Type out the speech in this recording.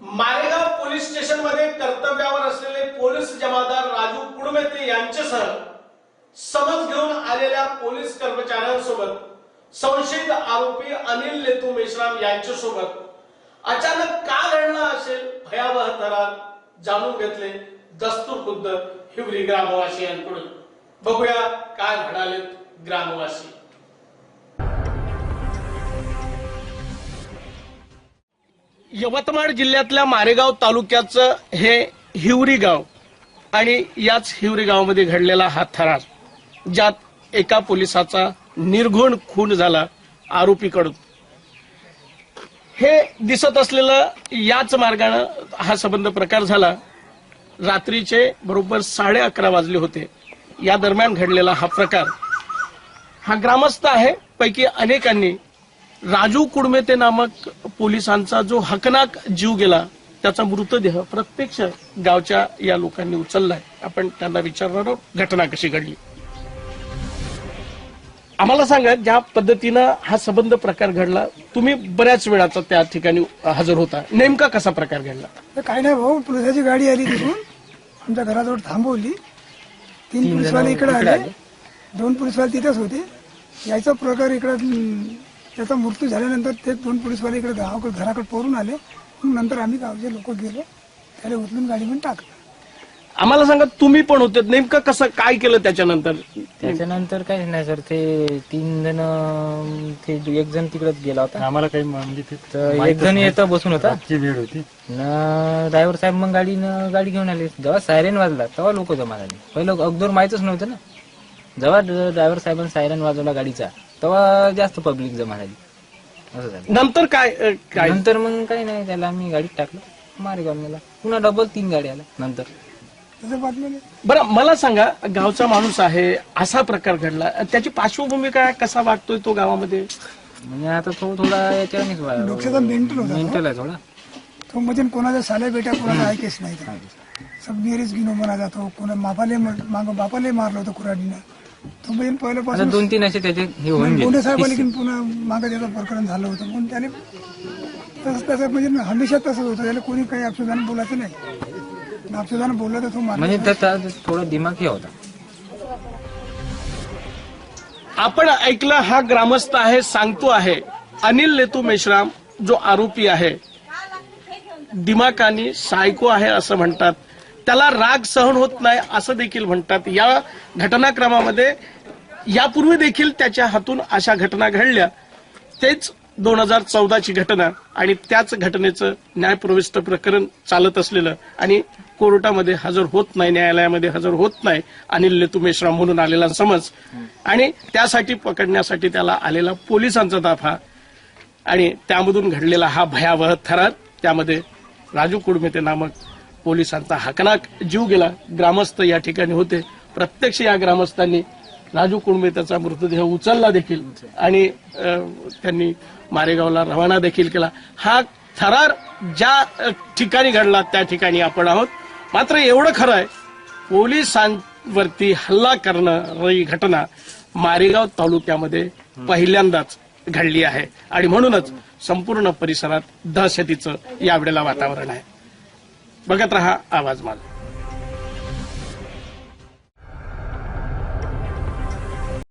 Malegaon police स्टेशनमध्ये कर्तव्यावर असलेले पोलीस जमादार राजू कुडमेते यांच्यासह समज घेऊन आलेल्या पोलीस कर्मचाऱ्यांसोबत संशयित आरोपी अनिल लेतू मेश्राम यांच्यासोबत अचानक का घडलं असेल भयावह थरार जाणून घेतले दस्तूर खुद्द हिवरी ग्रामवासियांकडून. बघूया काय म्हणालेत ग्रामवासी. यवतमाळ जिल्ह्यातल्या मारेगाव तालुक्याचं हे हिवरी गाव आणि याच हिवरी गावामध्ये घडलेला हा थरार ज्यात एका पोलिसाचा निर्घुण खून झाला आरोपीकडून. हे दिसत असलेलं याच मार्गानं हा संबंध प्रकार झाला. रात्रीचे बरोबर साडे अकरा वाजले होते. या दरम्यान घडलेला हा प्रकार. हा ग्रामस्थ आहे पैकी अनेकांनी राजू कुडमेते नामक पोलिसांचा जो हकनाक जीव गेला त्याचा मृतदेह प्रत्यक्ष गावच्या या लोकांनी उचललाय. आपण त्यांना विचारणार आहोत घटना कशी घडली? आम्हाला सांगा ज्या पद्धतीनं हा संबंध प्रकार घडला तुम्ही बऱ्याच वेळाचा त्या ठिकाणी हजर होता. नेमका कसा प्रकार घडला? तर काही नाही भाऊ पोलिसाची गाडी आली तिथून. आमच्या घराजवळ थांबवली. तीन पोलिसवाले इकडे आले. दोन पोलिसवाले तिथेच होते. याचा प्रकार इकडे त्याचा मृत्यू झाल्यानंतर ते दोन पोलिसवाले इकडे गावाकडे घराकडे पोरून आले. मग नंतर आम्ही गावचे लोक गेलो. त्याला उचलून गाडीमध्ये टाकलं. आम्हाला सांगा तुम्ही पण होते. नेमकं कसं काय केलं त्याच्यानंतर? त्याच्यानंतर काहीच नाही सर. ते तीन जण ते एक जण तिकडे गेला होता. आम्हाला काही म्हणजे तर एक जण येतं बसून होता. वेळ होती. ड्रायव्हर साहेब मग गाडीनं गाडी घेऊन आले. जेव्हा सायरेन वाजला तेव्हा लोक जमा झाले. पहिलं अगोदर माहितच नव्हतं ना. जेव्हा ड्रायव्हर साहेबांनी सायरन वाजवला गाडीचा तेव्हा जास्त पब्लिक जमा झाली असं झालं. नंतर काय अ, काय? नंतर मग काही नाही त्याला आम्ही गाडीत टाकलं. मारेगाव मला पुन्हा डबल तीन गाडी आल्या नंतर. बरं मला सांगा गावचा माणूस आहे असा प्रकार घडला. त्याची पार्श्वभूमी काय कसा वागतोय तो गावामध्ये? म्हणजे आता तो थोडा याच्यानेच डोक्याचा मेंटल होता. मेंटल आहे थोडा. तो म्हणजे कोणाच्या साल्या बेट्या कोणाला ऐकेच नाही. सब मेरेच गिनो म्हणा जातो. कोणा बापाले माग बापाले मारलं होतं कुऱ्हाडीनं. म्हणजे पहिल्यापासून दोन तीन असे त्याचे हे होऊन गोंडे गेले. साहेब आले की पुन्हा मागे त्याचं प्रकरण झालं होतं. म्हणून त्याने तसं त्याचं म्हणजे हमेशा तसंच होतं. त्याला कोणी काही अपशोधानं बोलायचं नाही. अपशोधानं बोललं तर तो म्हणजे त्याचा थोडा दिमाग हे होता. आपण ऐकलं हा ग्रामस्थ आहे सांगतो आहे. अनिल लेतू मेश्राम जो आरोपी आहे. दिमाकानी सायको आहे असं म्हणतात. त्याला राग सहन होत नाही असं देखील म्हणतात. या घटनाक्रमामध्ये यापूर्वी देखील त्याच्या हातून अशा घटना घडल्या. तेच दोन हजार चौदाची घटना आणि त्याच घटनेचं न्यायप्रविष्ट प्रकरण चालत असलेलं आणि कोर्टामध्ये हजर होत नाही न्यायालयामध्ये हजर होत नाही अनिल लेतू मेश्राम म्हणून आलेला समज. आणि त्यासाठी पकडण्यासाठी त्याला आलेला पोलिसांचा ताफा आणि त्यामधून घडलेला हा भयावह थरार. त्यामध्ये राजू कुडमेते नामक पोलिसांचा हकनाक जीव गेला. ग्रामस्थ या ठिकाणी होते. प्रत्यक्ष या ग्रामस्थांनी राजू कुडमेतेचा मृतदेह उचलला देखील आणि त्यांनी मारेगावला रवाना देखील केला. हा थरार ज्या ठिकाणी घडला त्या ठिकाणी आपण आहोत. मात्र एवढं खरं आहे पोलिसांवरती हल्ला करणारी घटना मारेगाव तालुक्यामध्ये पहिल्यांदाच घडली आहे. आणि म्हणूनच संपूर्ण परिसरात दहशतीचं यावेळेला वातावरण आहे. बघत रहा आवाज माझा